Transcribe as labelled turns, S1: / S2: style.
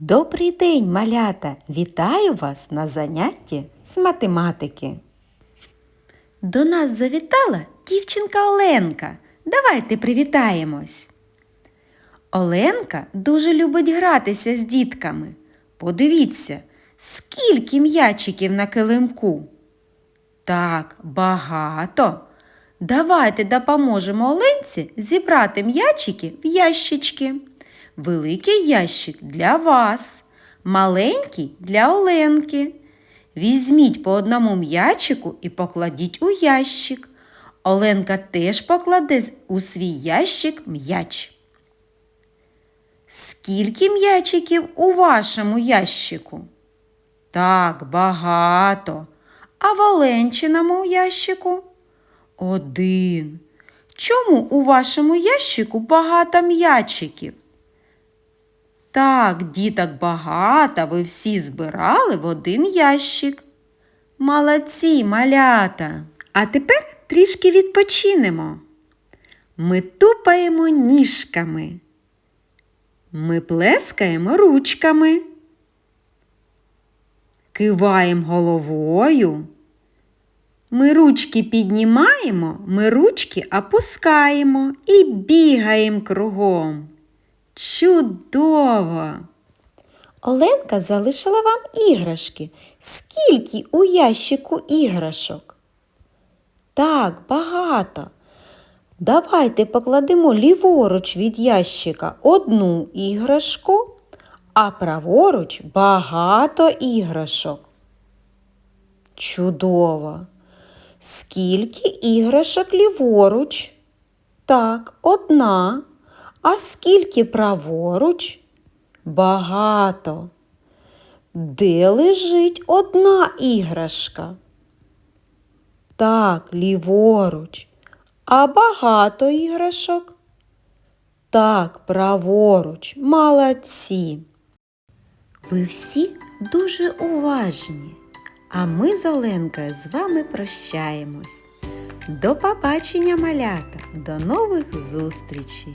S1: Добрий день, малята! Вітаю вас на занятті з математики. До нас завітала дівчинка Оленка. Давайте привітаємось. Оленка дуже любить гратися з дітками. Подивіться, скільки м'ячиків на килимку. Так, багато. Давайте допоможемо Оленці зібрати м'ячики в ящички. Великий ящик для вас, маленький для Оленки. Візьміть по одному м'ячику і покладіть у ящик. Оленка теж покладе у свій ящик м'яч. Скільки м'ячиків у вашому ящику? Так, багато. А в Оленчиному ящику? Один. Чому у вашому ящику багато м'ячиків? Так, діток багато, ви всі збирали в один ящик. Молодці, малята. А тепер трішки відпочинемо. Ми тупаємо ніжками. Ми плескаємо ручками. Киваємо головою. Ми ручки піднімаємо, ми ручки опускаємо і бігаємо кругом. Чудово! Оленка залишила вам іграшки. Скільки у ящику іграшок? Так, багато. Давайте покладемо ліворуч від ящика одну іграшку, а праворуч багато іграшок. Чудово! Скільки іграшок ліворуч? Так, одна. А скільки праворуч? Багато. Де лежить одна іграшка? Так, ліворуч. А багато іграшок? Так, праворуч. Молодці. Ви всі дуже уважні. А ми з Оленкою з вами прощаємось. До побачення, малята! До нових зустрічей!